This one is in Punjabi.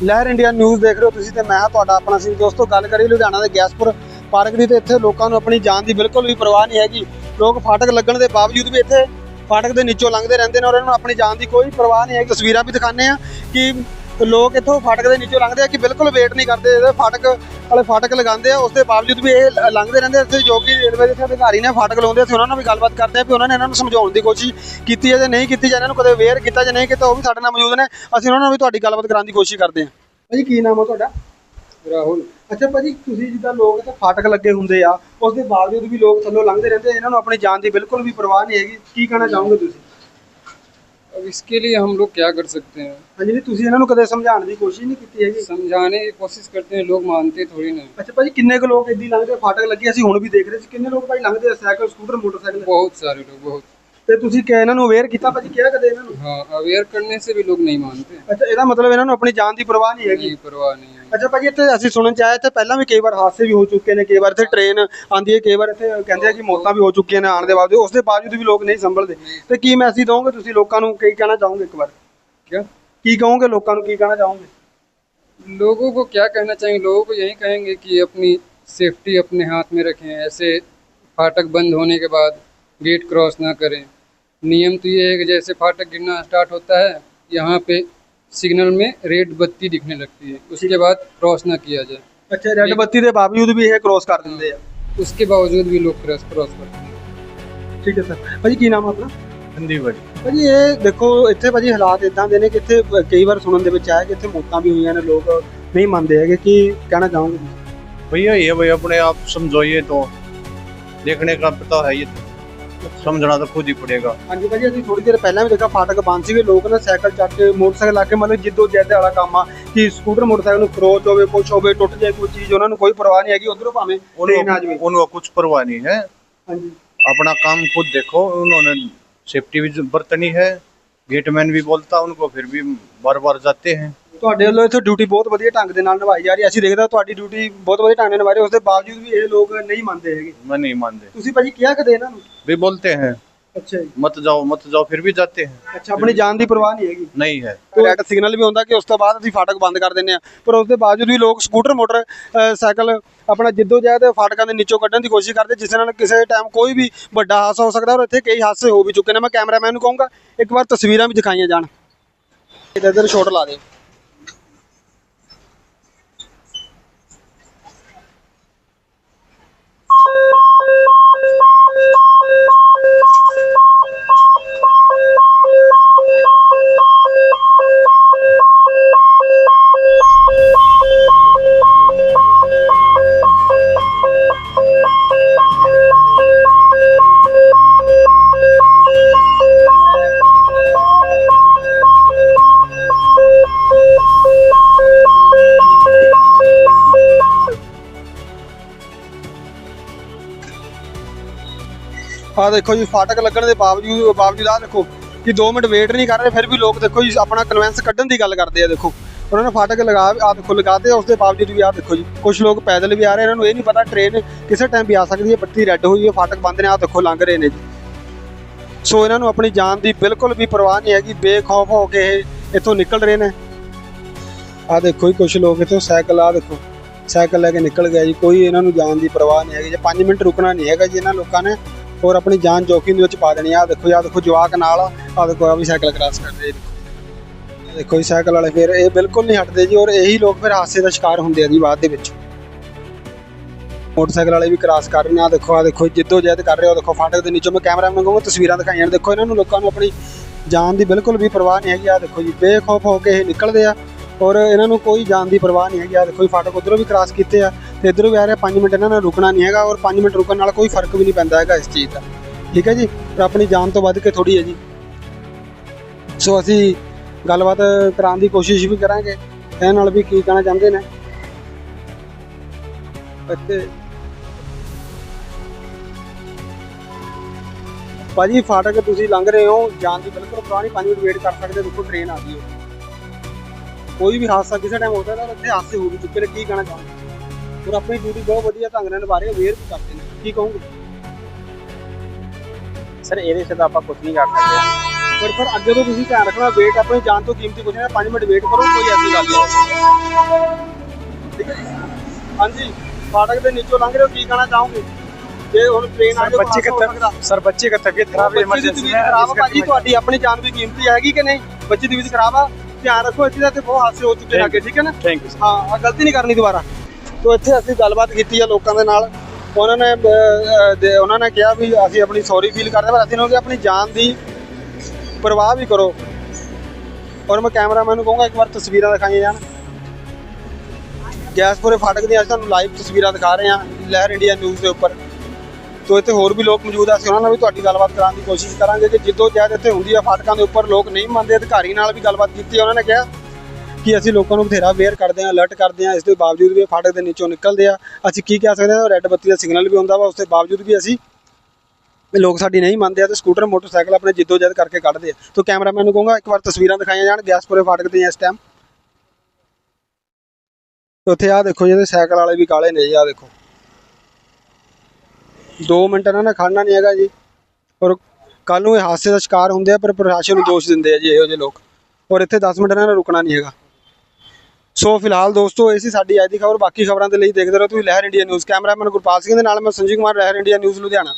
ਲਹਿਰ ਇੰਡੀਆ ਨਿਊਜ਼ ਦੇਖ ਰਹੇ ਹੋ ਤੁਸੀਂ ਤੇ ਮੈਂ ਹਾਂ ਤੁਹਾਡਾ ਆਪਣਾ ਸਿੰਘ ਦੋਸਤੋ, ਗੱਲ ਕਰੀ ਲੁਧਿਆਣਾ ਦੇ ਗੈਸਪੁਰ ਪਾਰਕ ਦੀ ਤੇ ਇੱਥੇ ਲੋਕਾਂ ਨੂੰ ਆਪਣੀ ਜਾਨ ਦੀ ਬਿਲਕੁਲ ਵੀ ਪਰਵਾਹ ਨਹੀਂ ਹੈਗੀ। ਲੋਕ ਫਾਟਕ ਲੱਗਣ ਦੇ ਬਾਵਜੂਦ ਵੀ ਇੱਥੇ ਫਾਟਕ ਦੇ ਨੀਚੋਂ ਲੰਘਦੇ ਰਹਿੰਦੇ ਨੇ ਔਰ ਇਹਨਾਂ ਨੂੰ ਆਪਣੀ ਜਾਨ ਦੀ ਕੋਈ ਪਰਵਾਹ ਨਹੀਂ ਹੈ ਤਸਵੀਰਾਂ ਵੀ ਦਿਖਾਉਂਦੇ ਆ ਕਿ ਲੋਕ ਇੱਥੋਂ ਫਾਟਕ ਦੇ ਨੀਚੋਂ ਲੰਘਦੇ ਆ ਕਿ ਬਿਲਕੁਲ ਵੇਟ ਨਹੀਂ ਕਰਦੇ ਇਹਦੇ ਫਾਟਕ ਵਾਲੇ ਫਾਟਕ ਲਗਾਉਂਦੇ ਆ ਉਸ ਦੇ ਬਾਵਜੂਦ ਵੀ ਇਹ ਲੰਘਦੇ ਰਹਿੰਦੇ ਆ। ਇੱਥੇ ਜੋ ਕਿ ਰੇਲਵੇ ਦੇ ਅਧਿਕਾਰੀ ਨੇ ਫਾਟਕ ਲਾਉਂਦੇ ਸੀ ਉਹਨਾਂ ਨਾਲ ਵੀ ਗੱਲਬਾਤ ਕਰਦੇ ਆ ਵੀ ਉਹਨਾਂ ਨੇ ਇਹਨਾਂ ਨੂੰ ਸਮਝਾਉਣ ਦੀ ਕੋਸ਼ਿਸ਼ ਕੀਤੀ ਹੈ ਜਾਂ ਨਹੀਂ ਕੀਤੀ ਜਾਂ ਇਹਨਾਂ ਨੂੰ ਕਦੇ ਅਵੇਅਰ ਕੀਤਾ ਜਾਂ ਨਹੀਂ ਕੀਤਾ ਉਹ ਵੀ ਸਾਡੇ ਨਾਲ ਮੌਜੂਦ ਨੇ। ਅਸੀਂ ਉਹਨਾਂ ਨਾਲ ਵੀ ਤੁਹਾਡੀ ਗੱਲਬਾਤ ਕਰਾਉਣ ਦੀ ਕੋਸ਼ਿਸ਼ ਕਰਦੇ ਹਾਂ ਭਾਜੀ ਕੀ ਨਾਮ ਹੈ ਤੁਹਾਡਾ? ਰਾਹੁਲ। ਅੱਛਾ ਭਾਜੀ ਤੁਸੀਂ ਜਿੱਦਾਂ ਲੋਕ ਇੱਥੇ ਫਾਟਕ ਲੱਗੇ ਹੁੰਦੇ ਆ ਉਸ ਦੇ ਬਾਵਜੂਦ ਵੀ ਲੋਕ ਥੱਲੋਂ ਲੰਘਦੇ ਰਹਿੰਦੇ ਆ, ਇਹਨਾਂ ਨੂੰ ਆਪਣੀ ਜਾਨ ਦੀ ਬਿਲਕੁਲ ਵੀ ਪਰਵਾਹ ਨਹੀਂ ਹੈਗੀ ਕੀ ਕਹਿਣਾ ਚਾਹੋਗੇ ਤੁਸੀਂ? अब इसके लिए हम लोग क्या कर सकते हैं ਹਾਂਜੀ ਨਹੀਂ ਤੁਸੀਂ ਇਹਨਾਂ ਨੂੰ ਕਦੇ ਸਮਝਾਉਣ ਦੀ ਕੋਸ਼ਿਸ਼ ਨਹੀਂ ਕੀਤੀ ਹੈਗੀ समझाने की कोशिश करते हैं लोग मानते थोड़ी ना ਅੱਛਾ ਭਾਜੀ ਕਿੰਨੇ ਕੁ ਲੋਕ ਇੱਦੀ ਲੰਘਦੇ ਆ? ਫਾਟਕ ਲੱਗੇ ਅਸੀਂ ਹੁਣ ਵੀ ਦੇਖ ਰਹੇ ਸੀ ਕਿੰਨੇ ਲੋਕ ਭਾਈ ਲੰਘਦੇ ਆ ਸਾਈਕਲ ਸਕੂਟਰ ਮੋਟਰਸਾਈਕਲ बहुत सारे लोग बहुत ਤੇ ਤੁਸੀਂ ਕਿ ਇਹਨਾਂ ਨੂੰ ਅਵੇਅਰ ਕੀਤਾ ਭਾਜੀ ਕਿਹਾ ਕਦੇ ਇਹਨਾਂ ਨੂੰ हाँ अवेयर करने से भी लोग नहीं मानते ਅੱਛਾ ਇਹਦਾ ਮਤਲਬ ਇਹਨਾਂ ਨੂੰ ਆਪਣੀ ਜਾਨ ਦੀ ਪਰਵਾਹ ਨਹੀਂ ਹੈਗੀ नहीं परवाह नहीं है ਅੱਛਾ ਭਾਜੀ ਇੱਥੇ ਅਸੀਂ ਸੁਣਨ ਚ ਆਇਆ ਇੱਥੇ ਪਹਿਲਾਂ ਵੀ ਕਈ ਵਾਰ ਹਾਦਸੇ ਵੀ ਹੋ ਚੁੱਕੇ ਨੇ ਕਈ ਵਾਰ ਇੱਥੇ ਟ੍ਰੇਨ ਆਂਦੀ ਹੈ ਕਈ ਵਾਰ ਇੱਥੇ ਕਹਿੰਦੇ ਆ ਕਿ ਮੌਤਾਂ ਵੀ ਹੋ ਚੁੱਕੀਆਂ ਨੇ ਆਉਣ ਦੇ ਬਾਵਜੂਦ ਉਸ ਦੇ ਬਾਵਜੂਦ ਵੀ ਲੋਕ ਨਹੀਂ ਸੰਭਲਦੇ ਤੇ ਕੀ ਮੈਸੇਜ ਦਵੋਗੇ ਤੁਸੀਂ ਲੋਕਾਂ ਨੂੰ ਕੀ ਕਹਿਣਾ ਚਾਹੋਗੇ ਇੱਕ ਵਾਰ क्या ਕੀ ਕਹੋਗੇ ਲੋਕਾਂ ਨੂੰ ਕੀ ਕਹਿਣਾ ਚਾਹੋਗੇ लोगों को क्या कहना चाहेंगे लोगों को यही कहेंगे कि अपनी सेफ्टी अपने हाथ में रखें ऐसे फाटक बंद होने के बाद गेट क्रॉस ना करें नियम तो ये है कि जैसे फाटक गिरना स्टार्ट होता है यहाँ पे सिग्नल में रेड बत्ती दिखने लगती है उसके बाद क्रॉस ना किया जाए ਅੱਛਾ ਰੈੱਡ ਬੱਤੀ ਦੇ ਬਾਵਜੂਦ ਵੀ ਇਹ ਕ੍ਰੋਸ ਕਰ ਦਿੰਦੇ ਆ उसके बावजूद भी लोग क्रॉस क्रॉस करते हैं ਠੀਕ ਹੈ ਸਰ ਭਾਜੀ ਕੀ ਨਾਮ ਆ ਆਪਣਾ हिंदी बड़ी ਭਾਜੀ ਇਹ ਦੇਖੋ ਇੱਥੇ ਭਾਜੀ ਹਾਲਾਤ ਇਦਾਂ ਦੇ ਨੇ ਕਿ ਇੱਥੇ ਕਈ ਵਾਰ ਸੁਣਨ ਦੇ ਵਿੱਚ ਆਇਆ ਕਿ ਇੱਥੇ ਮੌਤਾਂ ਵੀ ਹੋਈਆਂ ਨੇ ਲੋਕ ਨਹੀਂ ਮੰਨਦੇ ਹੈਗੇ ਕੀ ਕਹਿਣਾ ਚਾਹੋਗੇ भैया ये भाई अपने आप समझोइए तो देखने का पता है ये समझना तो खुद ही पड़ेगा ਹਾਂਜੀ ਭਾਜੀ ਅਸੀਂ ਥੋੜੀ ਦੇਰ ਪਹਿਲਾਂ ਵੀ ਦੇਖਿਆ ਫਾਟਕ ਬੰਦ ਸੀਗੇ ਲੋਕ ਨਾ ਸਾਈਕਲ ਚੱਕ ਕੇ ਮੋਟਰਸਾਈਕਲ ਲਾ ਕੇ ਮਤਲਬ ਜਿੱਦੋ ਜੈਦ ਵਾਲਾ ਕੰਮ ਆ ਕਿ ਸਕੂਟਰ ਮੋਟਰਸਾਈਕਲ ਨੂੰ ਖਰੋਚ ਹੋਵੇ ਕੁਛ ਹੋਵੇ ਟੁੱਟ ਜਾਏ ਕੋਈ ਚੀਜ਼ ਉਹਨਾਂ ਨੂੰ ਕੋਈ ਪਰਵਾਹ ਨਹੀਂ ਹੈਗੀ ਉਧਰੋਂ ਭਾਵੇਂ ਟ੍ਰੇਨ ਆ उनको ਜਾਵੇ उनको कुछ परवाह नहीं है ਹਾਂਜੀ अपना काम खुद देखो उन्होंने सेफ्टी भी बरतनी है गेटमैन भी बोलता उनको फिर भी बार बार जाते हैं ਤੁਹਾਡੇ ਵੱਲੋਂ ਇੱਥੇ ਡਿਊਟੀ ਬਹੁਤ ਵਧੀਆ ਢੰਗ ਦੇ ਨਾਲ ਨਿਭਾਈ ਜਾ ਰਹੀ ਹੈ ਅਸੀਂ ਦੇਖਦੇ ਹਾਂ ਤੁਹਾਡੀ ਡਿਊਟੀ ਬਹੁਤ ਵਧੀਆ ਢੰਗ ਨਾਲ ਨਿਭਾ ਰਹੇ ਹੋ ਉਸ ਦੇ ਬਾਵਜੂਦ ਵੀ ਇਹ ਲੋਕ ਨਹੀਂ ਮੰਨਦੇ ਹੈਗੇ मैं नहीं मानते ਤੁਸੀਂ ਭਾਜੀ ਕਿਹਾ ਕਦੇ ਇਹਨਾਂ ਨੂੰ भी बोलते हैं ਅੱਛਾ ਜੀ मत जाओ मत जाओ फिर भी जाते हैं ਅੱਛਾ ਆਪਣੀ ਜਾਨ ਦੀ ਪਰਵਾਹ ਨਹੀਂ ਹੈਗੀ नहीं है ਰੈੱਡ ਸਿਗਨਲ ਵੀ ਹੁੰਦਾ ਕਿ ਉਸ ਤੋਂ ਬਾਅਦ ਅਸੀਂ ਫਾਟਕ ਬੰਦ ਕਰ ਦਿੰਦੇ ਆ ਪਰ ਉਸ ਦੇ ਬਾਵਜੂਦ ਵੀ ਲੋਕ ਸਕੂਟਰ ਮੋਟਰ ਅ, ਸਾਈਕਲ ਆਪਣਾ ਜਿੱਦੋ ਜਹਿਦ ਫਾਟਕਾਂ ਦੇ ਨੀਚੋਂ ਕੱਢਣ ਦੀ ਕੋਸ਼ਿਸ਼ ਕਰਦੇ ਜਿਸ ਨਾਲ ਕਿਸੇ ਟਾਈਮ ਕੋਈ ਵੀ ਵੱਡਾ ਹਾਦਸਾ ਹੋ ਸਕਦਾ ਔਰ ਇੱਥੇ ਕਈ ਹਾਦਸੇ ਹੋ ਵੀ ਚੁੱਕੇ ਨੇ ਮੈਂ ਕੈਮਰਾਮੈਨ ਨੂੰ ਕਹੂੰਗਾ ਇੱਕ ਵਾਰ ਤਸਵੀਰਾਂ ਵੀ ਦਿਖਾਈਆਂ ਜਾਣ ਇੱਧਰ ਸ਼ੋਟ ਲਾ ਦੇ ਆ ਦੇਖੋ ਜੀ, ਫਾਟਕ ਲੱਗਣ ਦੇ ਬਾਵਜੂਦ ਬਾਵਜੂਦ ਆ ਦੇਖੋ ਕਿ 2 ਮਿੰਟ ਵੇਟ ਨਹੀਂ ਕਰ ਰਹੇ, ਫਿਰ ਵੀ ਲੋਕ ਦੇਖੋ ਜੀ, ਆਪਣਾ ਕਨਵੈਂਸ ਕੱਢਣ ਦੀ ਗੱਲ ਕਰਦੇ ਆ ਦੇਖੋ। ਉਹਨਾਂ ਨੇ ਫਾਟਕ ਲਗਾ ਆ ਦੇਖੋ ਲਗਾਤੇ ਉਸ ਦੇ ਬਾਵਜੂਦ ਵੀ ਆ ਦੇਖੋ ਜੀ ਕੁਝ ਲੋਕ ਪੈਦਲ ਵੀ ਆ ਰਹੇ, ਇਹਨਾਂ ਨੂੰ ਇਹ ਨਹੀਂ ਪਤਾ ਟ੍ਰੇਨ ਕਿਸੇ ਟਾਈਮ ਵੀ ਆ ਸਕਦੀ ਹੈ, ਬੱਤੀ ਰੈੱਡ ਹੋਈ ਹੈ, ਫਾਟਕ ਬੰਦ ਨੇ ਆ ਦੇਖੋ ਲੰਘ ਰਹੇ ਨੇ ਜੀ। ਸੋ ਇਹਨਾਂ ਨੂੰ ਆਪਣੀ ਜਾਨ ਦੀ ਬਿਲਕੁਲ ਵੀ ਪਰਵਾਹ ਨਹੀਂ ਹੈਗੀ, ਬੇਖੌਫ ਹੋ ਕੇ ਇਹ ਇੱਥੋਂ ਨਿਕਲ ਰਹੇ ਨੇ। ਆ ਦੇਖੋ ਜੀ ਕੁਝ ਲੋਕ ਇੱਥੋਂ ਸਾਈਕਲ ਆ ਦੇਖੋ, ਸਾਈਕਲ ਲੈ ਕੇ ਨਿਕਲ ਗਿਆ ਜੀ, ਕੋਈ ਇਹਨਾਂ ਨੂੰ ਜਾਨ ਦੀ ਪਰਵਾਹ ਨਹੀਂ ਹੈਗੀ, ਜੇ 5 ਮਿੰਟ ਰੁਕਣਾ ਨਹੀਂ ਹੈਗਾ ਜੀ ਇਹਨਾਂ ਲੋਕਾਂ ਨੇ ਔਰ ਆਪਣੀ ਜਾਨ ਜੋਖਿਮ ਦੇ ਵਿੱਚ ਪਾ ਦੇਣੀ ਆ। ਆਹ ਦੇਖੋ ਜੀ, ਆਹ ਦੇਖੋ ਜਵਾਕ ਨਾਲ ਆ ਆਹ ਦੇਖੋ ਆ ਵੀ ਸਾਈਕਲ ਕ੍ਰਾਸ ਕਰ ਰਹੇ ਜੀ। ਦੇਖੋ ਜੀ ਸਾਈਕਲ ਵਾਲੇ ਫਿਰ ਇਹ ਬਿਲਕੁਲ ਨਹੀਂ ਹਟਦੇ ਜੀ ਔਰ ਇਹੀ ਲੋਕ ਫਿਰ ਹਾਦਸੇ ਦਾ ਸ਼ਿਕਾਰ ਹੁੰਦੇ ਆ ਜੀ ਬਾਅਦ ਦੇ ਵਿੱਚ। ਮੋਟਰਸਾਈਕਲ ਵਾਲੇ ਵੀ ਕ੍ਰਾਸ ਕਰ ਰਹੇ ਨੇ। ਆ ਦੇਖੋ ਆ ਦੇਖੋ ਜਿੱਦੋ ਜਹਿਦ ਕਰ ਰਹੇ ਹੋ ਦੇਖੋ ਫਾਟਕ ਦੇ ਨੀਚੋਂ ਮੈਂ ਕੈਮਰਾਮੈਨ ਨੂੰ ਤਸਵੀਰਾਂ ਦਿਖਾਈਆਂ ਨੇ। ਦੇਖੋ ਇਹਨਾਂ ਨੂੰ ਲੋਕਾਂ ਨੂੰ ਆਪਣੀ ਜਾਨ ਦੀ ਬਿਲਕੁਲ ਵੀ ਪਰਵਾਹ ਨਹੀਂ ਹੈਗੀ। ਆ ਦੇਖੋ ਜੀ ਬੇਖੌਫ ਹੋ ਕੇ ਇਹ ਨਿਕਲਦੇ ਆ। ਔਰ ਇਹਨਾਂ ਨੂੰ ਕੋਈ ਜਾਨ ਦੀ ਪਰਵਾਹ ਨਹੀਂ ਹੈਗੀ। ਆ ਦੇਖੋ ਜੀ, ਫਾਟਕ ਉਧਰੋਂ ਵੀ ਕ੍ਰਾਸ ਕੀਤੇ ਆ ਤੇ ਇਧਰੋਂ ਵੀ ਆ ਰਿਹਾ 5 ਮਿੰਟ ਇਹਨਾਂ ਨੇ ਰੁਕਣਾ ਨਹੀਂ ਹੈਗਾ ਔਰ 5 ਮਿੰਟ ਰੁਕਣ ਨਾਲ ਕੋਈ ਫ਼ਰਕ ਵੀ ਨਹੀਂ ਪੈਂਦਾ ਹੈਗਾ ਇਸ ਚੀਜ਼ ਦਾ। ਠੀਕ ਹੈ ਜੀ? ਪਰ ਆਪਣੀ ਜਾਨ ਤੋਂ ਵੱਧ ਕੇ ਥੋੜੀ ਹੈ ਜੀ। ਸੋ ਅਸੀਂ ਗੱਲਬਾਤ ਕਰਾਉਣ ਦੀ ਕੋਸ਼ਿਸ਼ ਵੀ ਕਰਾਂਗੇ। ਇਹਨਾਂ ਨਾਲ ਵੀ ਕੀ ਕਹਿਣਾ ਚਾਹੁੰਦੇ ਨੇ? ਅਤੇ ਭਾਜੀ, ਫਾਟਕ ਤੁਸੀਂ ਲੰਘ ਰਹੇ ਹੋ, ਜਾਣ ਦੀ ਬਿਲਕੁਲ ਪੁਰਾਣੀ ਨਹੀਂ 5 ਮਿੰਟ ਵੇਟ ਕਰ ਸਕਦੇ ਦੇਖੋ ਟ੍ਰੇਨ ਆ ਗਈ ਹੈ। ਕੋਈ ਵੀ ਹਾਦਸਾ ਕਿਸੇ ਟਾਈਮ ਹੋ ਸਕਦਾ ਔਰ ਇੱਥੇ ਹਾਦਸੇ ਹੋ ਵੀ ਚੁੱਕੇ ਨੇ ਕੀ ਕਹਿਣਾ ਚਾਹੁੰਦੇ ਔਰ ਆਪਣੀ ਡਿਊਟੀ ਬਹੁਤ ਵਧੀਆ ਢੰਗ ਨਾਲ ਨਿਭਾ ਰਹੇ ਅਵੇਅਰ ਵੀ ਕਰਦੇ ਨੇ ਕੀ ਕਹੋਗੇ? ਸਰ ਇਹਦੇ ਵਿੱਚ ਆਪਾਂ ਕੁਝ ਨਹੀਂ ਕਰ ਸਕਦੇ। ਪਰ ਫਿਰ ਅੱਗੇ ਤੋਂ ਤੁਸੀਂ ਧਿਆਨ ਰੱਖਣਾ ਵੇਟ ਆਪਣੀ ਜਾਨ ਤੋਂ ਕੀਮਤੀ ਕੁਝ ਨਹੀਂ 5 ਮਿੰਟ ਵੇਟ ਕਰੋ ਕੋਈ ਐਸੀ ਗੱਲ ਨਹੀਂ। ਹਾਂਜੀ ਫਾਟਕ ਦੇ ਨੀਚੋਂ ਲੰਘ ਰਹੇ ਹੋ ਕੀ ਕਹਿਣਾ ਚਾਹੋਗੇ? ਜੇ ਹੁਣ ਟ੍ਰੇਨ ਆ ਜਾਵੇ ਬੱਚੇ ਕਿੱਥੇ ਸਰ ਬੱਚੇ ਕਿੱਥੇ? ਤਬੀਅਤ ਖਰਾਬ ਹੈ ਇਮਰਜੈਂਸੀ ਖਰਾਬ ਭਾਜੀ ਤੁਹਾਡੀ ਆਪਣੀ ਜਾਨ ਵੀ ਕੀਮਤੀ ਹੈਗੀ ਕਿ ਨਹੀਂ? ਬੱਚੇ ਦੀ ਵੀ ਖਰਾਬ ਆ? ਧਿਆਨ ਰੱਖੋ ਇੱਥੇ ਤੇ ਬਹੁਤ ਹਾਸੇ ਹੋ ਚੁੱਕੇ ਨੇ ਅੱਗੇ ਠੀਕ ਹੈ ਨਾ? ਥੈਂਕ ਯੂ ਹਾਂ ਗਲਤੀ ਨਹੀਂ ਕਰਨੀ ਦੁਬਾਰਾ। ਤੋਂ ਇੱਥੇ ਅਸੀਂ ਗੱਲਬਾਤ ਕੀਤੀ ਆ ਲੋਕਾਂ ਦੇ ਨਾਲ। ਉਹਨਾਂ ਨੇ ਉਹਨਾਂ ਨੇ ਕਿਹਾ ਵੀ ਅਸੀਂ ਆਪਣੀ ਸੌਰੀ ਫੀਲ ਕਰਦੇ ਹਾਂ, ਪਰ ਅਸੀਂ ਉਹਨਾਂ ਦੀ ਆਪਣੀ ਜਾਨ ਦੀ ਪਰਵਾਹ ਵੀ ਕਰੋ। ਔਰ ਮੈਂ ਕੈਮਰਾਮੈਨ ਨੂੰ ਕਹੂੰਗਾ ਇੱਕ ਵਾਰ ਤਸਵੀਰਾਂ ਦਿਖਾਈਆਂ ਜਾਣ। ਗੈਸਪੁਰੇ ਫਾਟਕ ਦੀਆਂ ਅਸੀਂ ਤੁਹਾਨੂੰ ਲਾਈਵ ਤਸਵੀਰਾਂ ਦਿਖਾ ਰਹੇ ਹਾਂ ਲਹਿਰ ਇੰਡੀਆ ਨਿਊਜ਼ ਦੇ ਉੱਪਰ। ਤੋ ਇੱਥੇ ਹੋਰ ਵੀ ਲੋਕ ਮੌਜੂਦ ਆ, ਅਸੀਂ ਉਹਨਾਂ ਨਾਲ ਵੀ ਤੁਹਾਡੀ ਗੱਲਬਾਤ ਕਰਾਉਣ ਦੀ ਕੋਸ਼ਿਸ਼ ਕਰਾਂਗੇ ਕਿ ਜਿੱਦੋਂ ਜਹਿਦ ਇੱਥੇ ਹੁੰਦੀ ਆ ਫਾਟਕਾਂ ਦੇ ਉੱਪਰ ਲੋਕ ਨਹੀਂ ਮੰਨਦੇ, ਅਧਿਕਾਰੀ ਨਾਲ ਵੀ ਗੱਲਬਾਤ ਕੀਤੀ ਉਹਨਾਂ ਨੇ ਕਿਹਾ ਕਿ ਅਸੀਂ ਲੋਕਾਂ ਨੂੰ ਬਥੇਰਾ ਅਵੇਅਰ ਕਰਦੇ ਹਾਂ ਅਲਰਟ ਕਰਦੇ ਹਾਂ ਇਸ ਦੇ ਬਾਵਜੂਦ ਵੀ ਇਹ ਫਾਟਕ ਦੇ ਨੀਚੋਂ ਨਿਕਲਦੇ ਆ। ਅਸੀਂ ਕੀ ਕਹਿ ਸਕਦੇ ਹਾਂ ਰੈੱਡ ਬੱਤੀ ਦਾ ਸਿਗਨਲ ਵੀ ਹੁੰਦਾ ਵਾ ਉਸ ਦੇ ਬਾਵਜੂਦ ਵੀ ਅਸੀਂ ਲੋਕ ਸਾਡੀ ਨਹੀਂ ਮੰਨਦੇ ਆ ਤੇ ਸਕੂਟਰ ਮੋਟਰਸਾਈਕਲ ਆਪਣੇ ਜਿੱਦੋ ਜਹਿਦ ਕਰਕੇ ਕੱਢਦੇ ਆ। ਤੋਂ ਕੈਮਰਾਮੈਨ ਨੂੰ ਕਹੂੰਗਾ, ਇੱਕ ਵਾਰ ਤਸਵੀਰਾਂ ਦਿਖਾਈਆਂ ਜਾਣ ਗੈਸਪੁਰੇ ਫਾਟਕ ਦੀਆਂ ਇਸ ਟਾਈਮ ਉੱਥੇ ਆ ਦੇਖੋ ਜਿਹਦੇ ਸਾਈਕਲ ਵਾਲੇ ਵੀ ਕਾਲੇ ਨੇ ਜੀ ਆ ਦੇਖੋ। 2 ਮਿੰਟ ਇਹਨਾਂ ਨੇ ਖੜਨਾ ਨਹੀਂ ਹੈਗਾ ਜੀ। ਔਰ ਕੱਲ ਨੂੰ ਇਹ ਹਾਦਸੇ ਦਾ ਸ਼ਿਕਾਰ ਹੁੰਦੇ ਆ, ਪਰ ਪ੍ਰਸ਼ਾਸਨ ਨੂੰ ਦੋਸ਼ ਦਿੰਦੇ ਆ ਜੀ, ਇਹੋ ਜਿਹੇ ਲੋਕ। ਔਰ ਇੱਥੇ 10 ਮਿੰਟ ਇਹਨਾਂ ਨੇ ਰੁਕਣਾ ਨਹੀਂ ਹੈਗਾ। ਸੋ ਫਿਲਹਾਲ ਦੋਸਤੋ, ਇਹ ਸੀ ਸਾਡੀ ਅੱਜ ਦੀ ਖਬਰ। ਬਾਕੀ ਖਬਰਾਂ ਦੇ ਲਈ ਦੇਖਦੇ ਰਹੋ ਤੁਸੀਂ Lehar India news. Cameraman Gurpal Singh ਦੇ ਨਾਲ ਮੈਂ ਸੰਜੀਵ ਕੁਮਾਰ, ਲਹਿਰ ਇੰਡੀਆ ਨਿਊਜ਼, ਲੁਧਿਆਣਾ।